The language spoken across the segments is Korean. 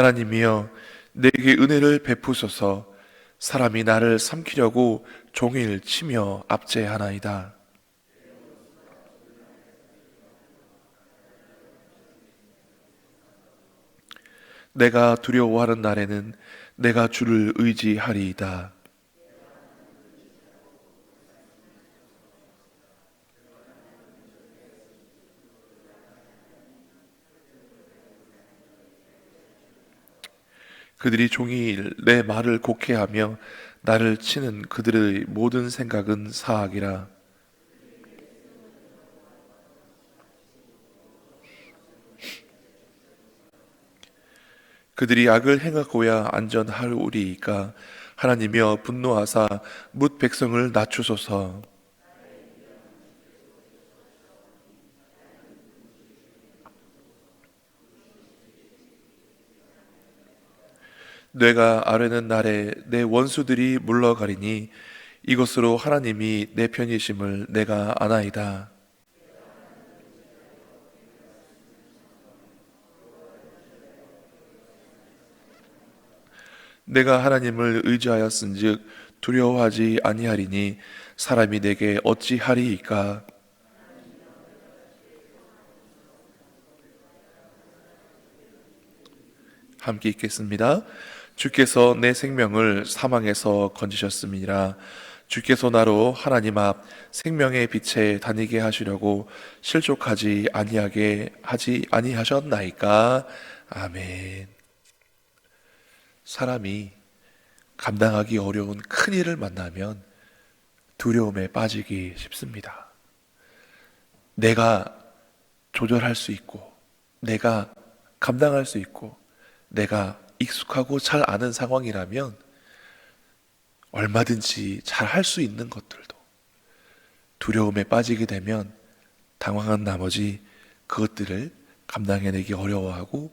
하나님이여 내게 은혜를 베푸소서 사람이 나를 삼키려고 종일 치며 압제하나이다. 내가 두려워하는 날에는 내가 주를 의지하리이다. 그들이 종일 내 말을 곡해하며 나를 치는 그들의 모든 생각은 사악이라. 그들이 악을 행하고야 안전하리이까 하나님이여 분노하사 뭇 백성을 낮추소서. 뇌가 아르는 날에 내 원수들이 물러가리니 이것으로 하나님이 내 편이심을 내가 아나이다. 내가 하나님을 의지하였은즉 두려워하지 아니하리니 사람이 내게 어찌하리이까 함께 읽겠습니다. 주께서 내 생명을 사망에서 건지셨음이라 주께서 나로 하나님 앞 생명의 빛에 다니게 하시려고 실족하지 아니하게 하지 아니하셨나이까 아멘. 사람이 감당하기 어려운 큰 일을 만나면 두려움에 빠지기 쉽습니다. 내가 조절할 수 있고, 내가 감당할 수 있고, 내가 익숙하고 잘 아는 상황이라면 얼마든지 잘 할 수 있는 것들도 두려움에 빠지게 되면 당황한 나머지 그것들을 감당해내기 어려워하고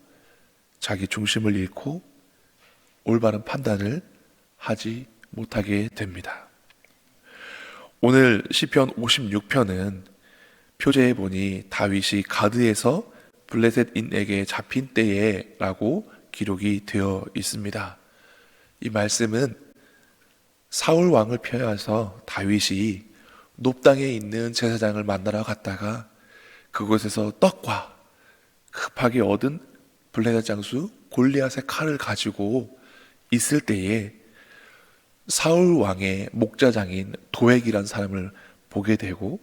자기 중심을 잃고 올바른 판단을 하지 못하게 됩니다. 오늘 시편 56편은 표제에 보니 다윗이 가드에서 블레셋인에게 잡힌 때에라고 기록이 되어 있습니다. 이 말씀은 사울 왕을 피하서 다윗이 높당에 있는 제사장을 만나러 갔다가 그곳에서 떡과 급하게 얻은 블레셋 장수 골리앗의 칼을 가지고 있을 때에 사울 왕의 목자장인 도액이란 사람을 보게 되고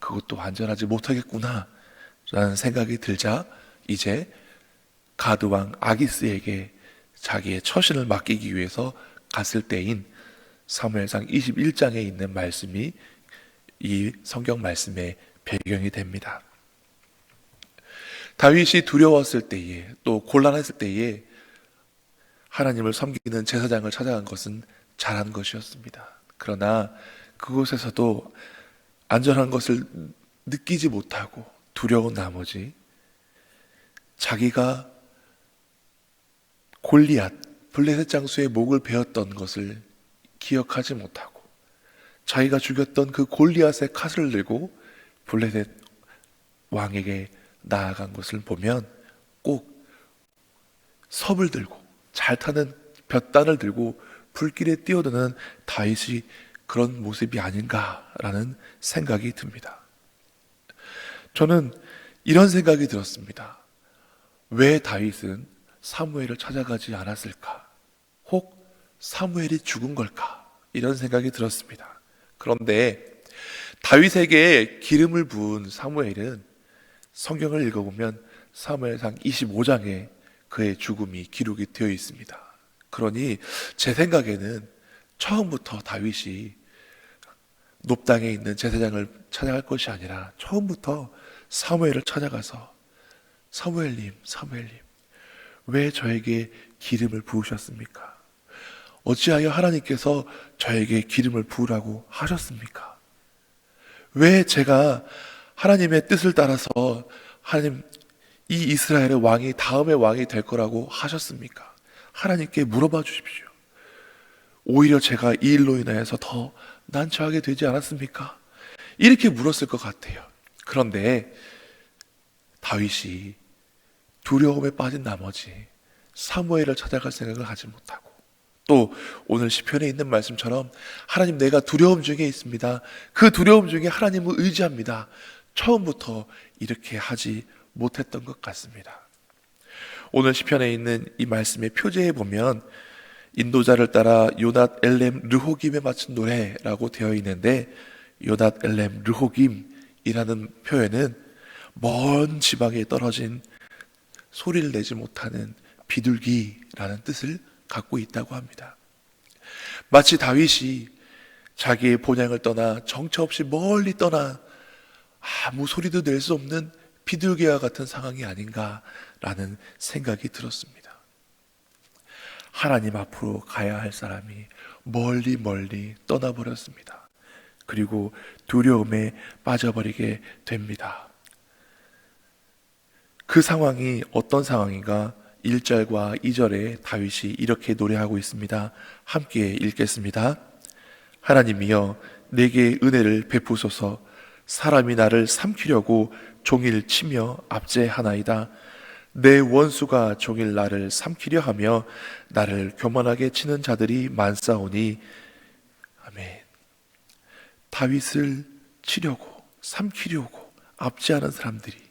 그것도 안전하지 못하겠구나 라는 생각이 들자 이제 가드 왕 아기스에게 자기의 처신을 맡기기 위해서 갔을 때인 사무엘상 21장에 있는 말씀이 이 성경 말씀의 배경이 됩니다. 다윗이 두려웠을 때에 또 곤란했을 때에 하나님을 섬기는 제사장을 찾아간 것은 잘한 것이었습니다. 그러나 그곳에서도 안전한 것을 느끼지 못하고 두려운 나머지 자기가 골리앗 블레셋 장수의 목을 베었던 것을 기억하지 못하고 자기가 죽였던 그 골리앗의 칼을 들고 블레셋 왕에게 나아간 것을 보면 꼭 섭을 들고 잘 타는 볕단을 들고 불길에 뛰어드는 다윗이 그런 모습이 아닌가라는 생각이 듭니다. 저는 이런 생각이 들었습니다. 왜 다윗은 사무엘을 찾아가지 않았을까? 혹 사무엘이 죽은 걸까? 이런 생각이 들었습니다. 그런데 다윗에게 기름을 부은 사무엘은 성경을 읽어보면 사무엘상 25장에 그의 죽음이 기록이 되어 있습니다. 그러니 제 생각에는 처음부터 다윗이 높당에 있는 제사장을 찾아갈 것이 아니라 처음부터 사무엘을 찾아가서 사무엘님, 사무엘님, 왜 저에게 기름을 부으셨습니까? 어찌하여 하나님께서 저에게 기름을 부으라고 하셨습니까? 왜 제가 하나님의 뜻을 따라서 하나님 이 이스라엘의 왕이 다음의 왕이 될 거라고 하셨습니까? 하나님께 물어봐 주십시오. 오히려 제가 이 일로 인하여서 더 난처하게 되지 않았습니까? 이렇게 물었을 것 같아요. 그런데 다윗이 두려움에 빠진 나머지 사무엘을 찾아갈 생각을 하지 못하고 또 오늘 시편에 있는 말씀처럼 하나님 내가 두려움 중에 있습니다. 그 두려움 중에 하나님을 의지합니다. 처음부터 이렇게 하지 못했던 것 같습니다. 오늘 시편에 있는 이 말씀의 표제에 보면 인도자를 따라 요낫 엘렘 르호김에 맞춘 노래라고 되어 있는데 요낫 엘렘 르호김이라는 표현은 먼 지방에 떨어진 소리를 내지 못하는 비둘기라는 뜻을 갖고 있다고 합니다. 마치 다윗이 자기의 본향을 떠나 정처 없이 멀리 떠나 아무 소리도 낼 수 없는 비둘기와 같은 상황이 아닌가라는 생각이 들었습니다. 하나님 앞으로 가야 할 사람이 멀리 멀리 떠나버렸습니다. 그리고 두려움에 빠져버리게 됩니다. 그 상황이 어떤 상황인가? 1절과 2절에 다윗이 이렇게 노래하고 있습니다. 함께 읽겠습니다. 하나님이여 내게 은혜를 베푸소서 사람이 나를 삼키려고 종일 치며 압제하나이다. 내 원수가 종일 나를 삼키려 하며 나를 교만하게 치는 자들이 많사오니 아멘. 다윗을 치려고 삼키려고 압제하는 사람들이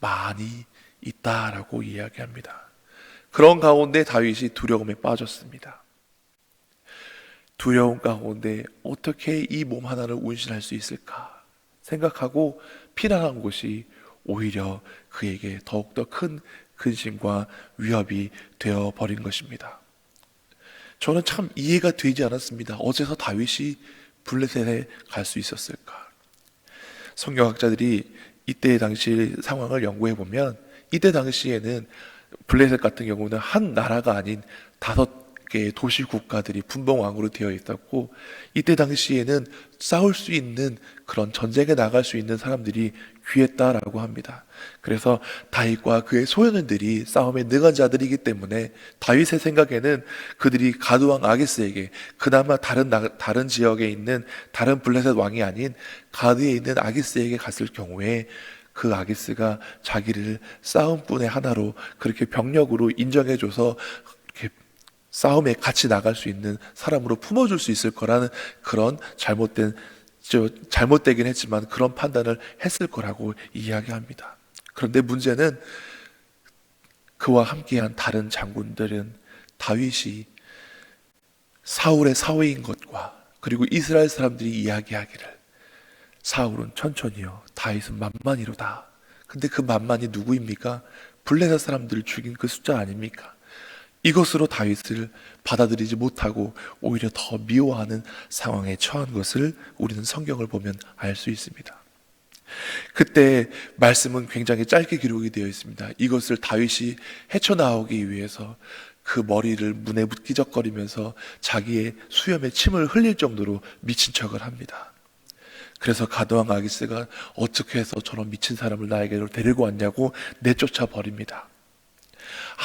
많이 있다라고 이야기합니다. 그런 가운데 다윗이 두려움에 빠졌습니다. 두려움 가운데 어떻게 이 몸 하나를 운신할 수 있을까 생각하고 피난한 곳이 오히려 그에게 더욱더 큰 근심과 위협이 되어 버린 것입니다. 저는 참 이해가 되지 않았습니다. 어째서 다윗이 블레셋에 갈 수 있었을까? 성경학자들이 이때 당시 상황을 연구해 보면 이때 당시에는 블레셋 같은 경우는 한 나라가 아닌 다섯 개의 도시 국가들이 분봉왕으로 되어 있었고 이때 당시에는 싸울 수 있는 그런 전쟁에 나갈 수 있는 사람들이 귀했다라고 합니다. 그래서 다윗과 그의 소년들이 싸움에 능한 자들이기 때문에 다윗의 생각에는 그들이 가두왕 아기스에게 그나마 다른 나, 다른 지역에 있는 다른 블레셋 왕이 아닌 가드에 있는 아기스에게 갔을 경우에 그 아기스가 자기를 싸움꾼의 하나로 그렇게 병력으로 인정해줘서 싸움에 같이 나갈 수 있는 사람으로 품어줄 수 있을 거라는 그런 잘못된 저 잘못되긴 했지만 그런 판단을 했을 거라고 이야기합니다. 그런데 문제는 그와 함께한 다른 장군들은 다윗이 사울의 사위인 것과 그리고 이스라엘 사람들이 이야기하기를 사울은 천천히요 다윗은 만만이로다. 근데 그 만만이 누구입니까? 블레셋 사람들을 죽인 그 숫자 아닙니까? 이것으로 다윗을 받아들이지 못하고 오히려 더 미워하는 상황에 처한 것을 우리는 성경을 보면 알 수 있습니다. 그때 말씀은 굉장히 짧게 기록이 되어 있습니다. 이것을 다윗이 헤쳐나오기 위해서 그 머리를 문에 묻기적거리면서 자기의 수염에 침을 흘릴 정도로 미친 척을 합니다. 그래서 가드왕 아기스가 어떻게 해서 저런 미친 사람을 나에게로 데리고 왔냐고 내쫓아 버립니다.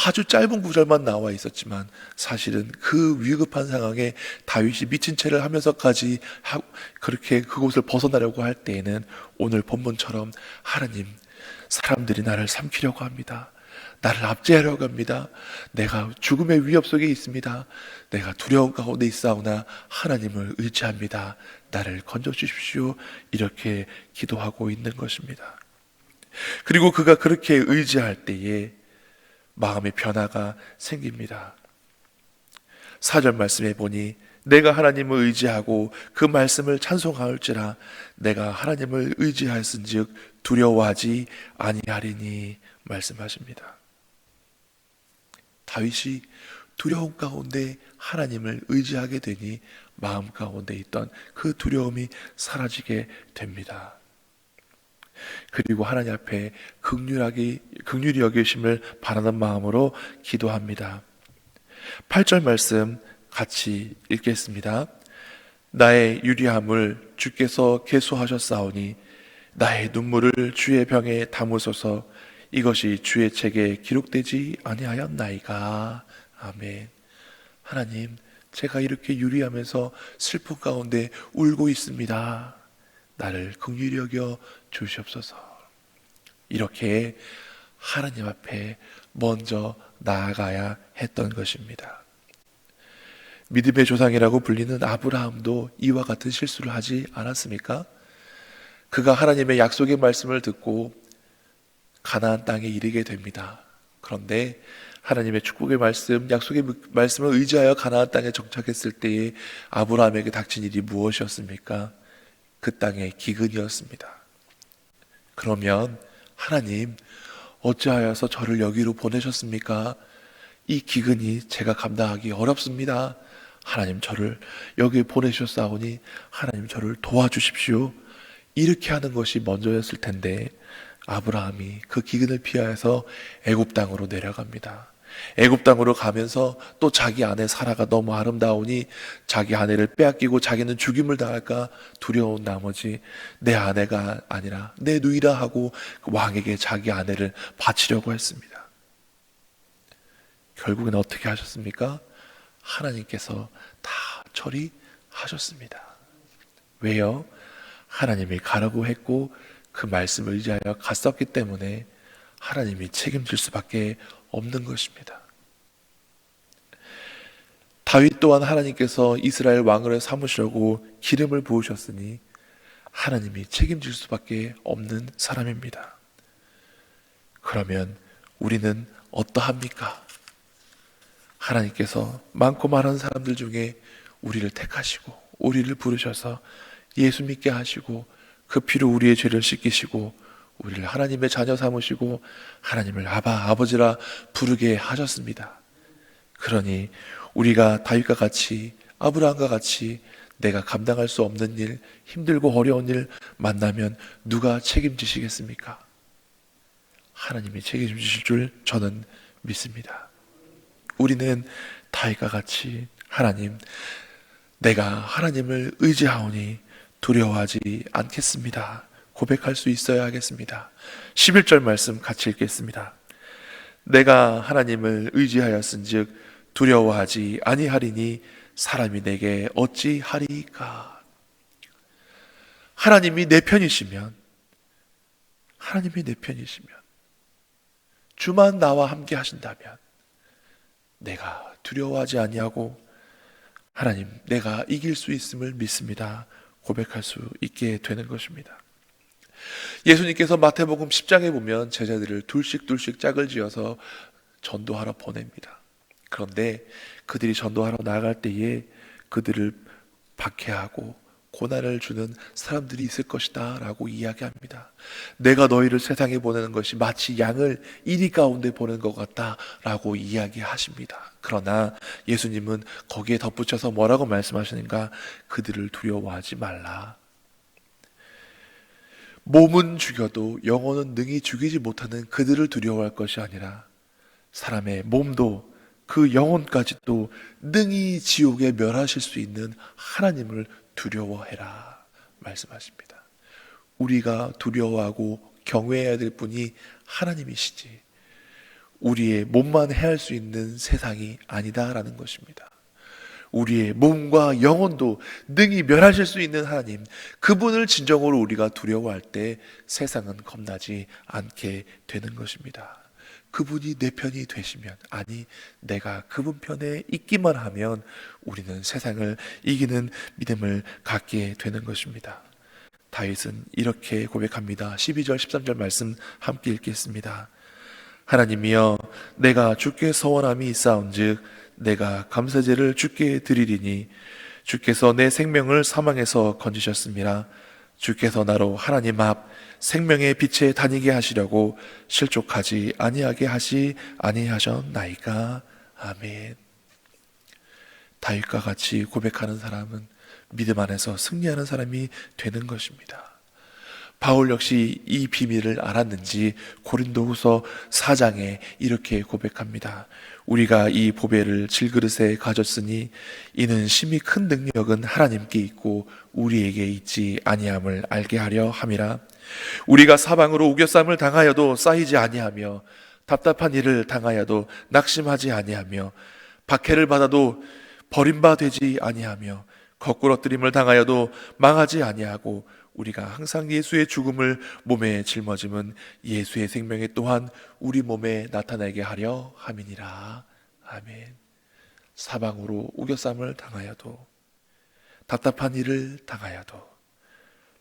아주 짧은 구절만 나와 있었지만 사실은 그 위급한 상황에 다윗이 미친 채를 하면서까지 하, 그렇게 그곳을 벗어나려고 할 때에는 오늘 본문처럼 하나님 사람들이 나를 삼키려고 합니다. 나를 압제하려고 합니다. 내가 죽음의 위협 속에 있습니다. 내가 두려운 가운데 있사오나 하나님을 의지합니다. 나를 건져 주십시오. 이렇게 기도하고 있는 것입니다. 그리고 그가 그렇게 의지할 때에 마음의 변화가 생깁니다. 사절 말씀에 보니 내가 하나님을 의지하고 그 말씀을 찬송하올지라 내가 하나님을 의지하였은즉 두려워하지 아니하리니 말씀하십니다. 다윗이 두려움 가운데 하나님을 의지하게 되니 마음 가운데 있던 그 두려움이 사라지게 됩니다. 그리고 하나님 앞에 극률하게 극률이 여기심을 바라는 마음으로 기도합니다. 8절 말씀 같이 읽겠습니다. 나의 유리함을 주께서 계수하셨사오니 나의 눈물을 주의 병에 담으소서 이것이 주의 책에 기록되지 아니하였나이까 아멘. 하나님, 제가 이렇게 유리하면서 슬픔 가운데 울고 있습니다. 나를 긍휼히 여겨 주시옵소서. 이렇게 하나님 앞에 먼저 나아가야 했던 것입니다. 믿음의 조상이라고 불리는 아브라함도 이와 같은 실수를 하지 않았습니까? 그가 하나님의 약속의 말씀을 듣고 가나안 땅에 이르게 됩니다. 그런데 하나님의 축복의 말씀, 약속의 말씀을 의지하여 가나안 땅에 정착했을 때에 아브라함에게 닥친 일이 무엇이었습니까? 그 땅의 기근이었습니다. 그러면 하나님 어찌하여서 저를 여기로 보내셨습니까? 이 기근이 제가 감당하기 어렵습니다. 하나님 저를 여기 보내셨사오니 하나님 저를 도와주십시오. 이렇게 하는 것이 먼저였을 텐데 아브라함이 그 기근을 피하여서 애굽 땅으로 내려갑니다. 애굽 땅으로 가면서 또 자기 아내 사라가 너무 아름다우니 자기 아내를 빼앗기고 자기는 죽임을 당할까 두려운 나머지 내 아내가 아니라 내 누이라 하고 그 왕에게 자기 아내를 바치려고 했습니다. 결국엔 어떻게 하셨습니까? 하나님께서 다 처리하셨습니다. 왜요? 하나님이 가라고 했고 그 말씀을 의지하여 갔었기 때문에 하나님이 책임질 수밖에 없는 것입니다. 다윗 또한 하나님께서 이스라엘 왕을 삼으시려고 기름을 부으셨으니 하나님이 책임질 수밖에 없는 사람입니다. 그러면 우리는 어떠합니까? 하나님께서 많고 많은 사람들 중에 우리를 택하시고 우리를 부르셔서 예수 믿게 하시고 그 피로 우리의 죄를 씻기시고 우리를 하나님의 자녀 삼으시고 하나님을 아바 아버지라 부르게 하셨습니다. 그러니 우리가 다윗과 같이 아브라함과 같이 내가 감당할 수 없는 일, 힘들고 어려운 일 만나면 누가 책임지시겠습니까? 하나님이 책임지실 줄 저는 믿습니다. 우리는 다윗과 같이 하나님, 내가 하나님을 의지하오니 두려워하지 않겠습니다. 고백할 수 있어야 하겠습니다. 11절 말씀 같이 읽겠습니다. 내가 하나님을 의지하였은즉 두려워하지 아니하리니 사람이 내게 어찌 하리까? 하나님이 내 편이시면 하나님이 내 편이시면 주만 나와 함께 하신다면 내가 두려워하지 아니하고 하나님 내가 이길 수 있음을 믿습니다. 고백할 수 있게 되는 것입니다. 예수님께서 마태복음 10장에 보면 제자들을 둘씩 둘씩 짝을 지어서 전도하러 보냅니다. 그런데 그들이 전도하러 나갈 때에 그들을 박해하고 고난을 주는 사람들이 있을 것이다 라고 이야기합니다. 내가 너희를 세상에 보내는 것이 마치 양을 이리 가운데 보낸 것 같다 라고 이야기하십니다. 그러나 예수님은 거기에 덧붙여서 뭐라고 말씀하시는가? 그들을 두려워하지 말라. 몸은 죽여도 영혼은 능히 죽이지 못하는 그들을 두려워할 것이 아니라 사람의 몸도 그 영혼까지도 능히 지옥에 멸하실 수 있는 하나님을 두려워해라 말씀하십니다. 우리가 두려워하고 경외해야 될 분이 하나님이시지 우리의 몸만 해할 수 있는 세상이 아니다라는 것입니다. 우리의 몸과 영혼도 능히 멸하실 수 있는 하나님, 그분을 진정으로 우리가 두려워할 때 세상은 겁나지 않게 되는 것입니다. 그분이 내 편이 되시면, 아니, 내가 그분 편에 있기만 하면 우리는 세상을 이기는 믿음을 갖게 되는 것입니다. 다윗은 이렇게 고백합니다. 12절, 13절 말씀 함께 읽겠습니다. 하나님이여, 내가 주께 서원함이 있사온즉 내가 감사제를 주께 드리리니 주께서 내 생명을 사망에서 건지셨습니다. 주께서 나로 하나님 앞 생명의 빛에 다니게 하시려고 실족하지 아니하게 하시 아니하셨나이까 아멘. 다윗과 같이 고백하는 사람은 믿음 안에서 승리하는 사람이 되는 것입니다. 바울 역시 이 비밀을 알았는지 고린도후서 4장에 이렇게 고백합니다. 우리가 이 보배를 질그릇에 가졌으니 이는 심히 큰 능력은 하나님께 있고 우리에게 있지 아니함을 알게 하려 함이라. 우리가 사방으로 우겨쌈을 당하여도 쌓이지 아니하며 답답한 일을 당하여도 낙심하지 아니하며 박해를 받아도 버림받되지 아니하며 거꾸러뜨림을 당하여도 망하지 아니하고 우리가 항상 예수의 죽음을 몸에 짊어짐은 예수의 생명에 또한 우리 몸에 나타나게 하려 함이니라. 아멘. 사방으로 우겨쌈을 당하여도 답답한 일을 당하여도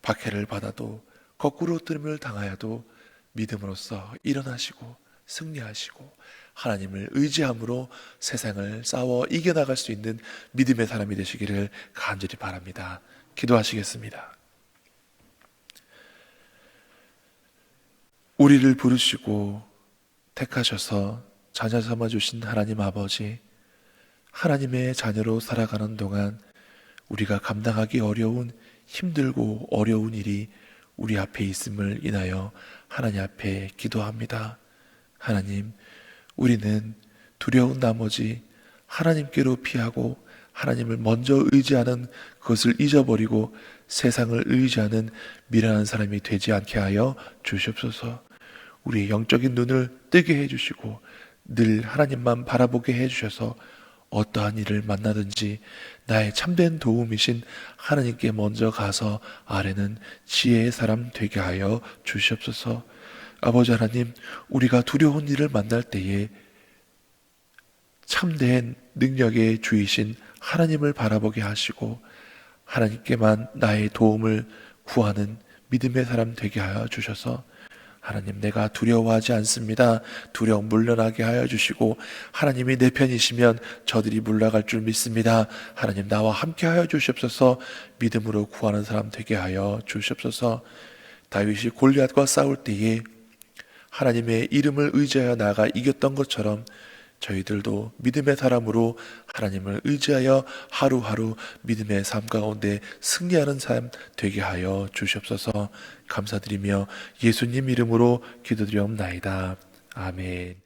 박해를 받아도 거꾸로 뜸을 당하여도 믿음으로써 일어나시고 승리하시고 하나님을 의지함으로 세상을 싸워 이겨나갈 수 있는 믿음의 사람이 되시기를 간절히 바랍니다. 기도하시겠습니다. 우리를 부르시고 택하셔서 자녀 삼아 주신 하나님 아버지, 하나님의 자녀로 살아가는 동안 우리가 감당하기 어려운 힘들고 어려운 일이 우리 앞에 있음을 인하여 하나님 앞에 기도합니다. 하나님, 우리는 두려운 나머지 하나님께로 피하고 하나님을 먼저 의지하는 그것을 잊어버리고 세상을 의지하는 미련한 사람이 되지 않게 하여 주시옵소서. 우리의 영적인 눈을 뜨게 해주시고 늘 하나님만 바라보게 해주셔서 어떠한 일을 만나든지 나의 참된 도움이신 하나님께 먼저 가서 아래는 지혜의 사람 되게 하여 주시옵소서. 아버지 하나님, 우리가 두려운 일을 만날 때에 참된 능력의 주이신 하나님을 바라보게 하시고 하나님께만 나의 도움을 구하는 믿음의 사람 되게 하여 주셔서 하나님 내가 두려워하지 않습니다. 두려움 물러나게 하여 주시고 하나님이 내 편이시면 저들이 물러갈 줄 믿습니다. 하나님 나와 함께 하여 주시옵소서 믿음으로 구하는 사람 되게 하여 주시옵소서 다윗이 골리앗과 싸울 때에 하나님의 이름을 의지하여 나가 이겼던 것처럼 저희들도 믿음의 사람으로 하나님을 의지하여 하루하루 믿음의 삶 가운데 승리하는 삶 되게 하여 주시옵소서 감사드리며 예수님 이름으로 기도드리옵나이다. 아멘.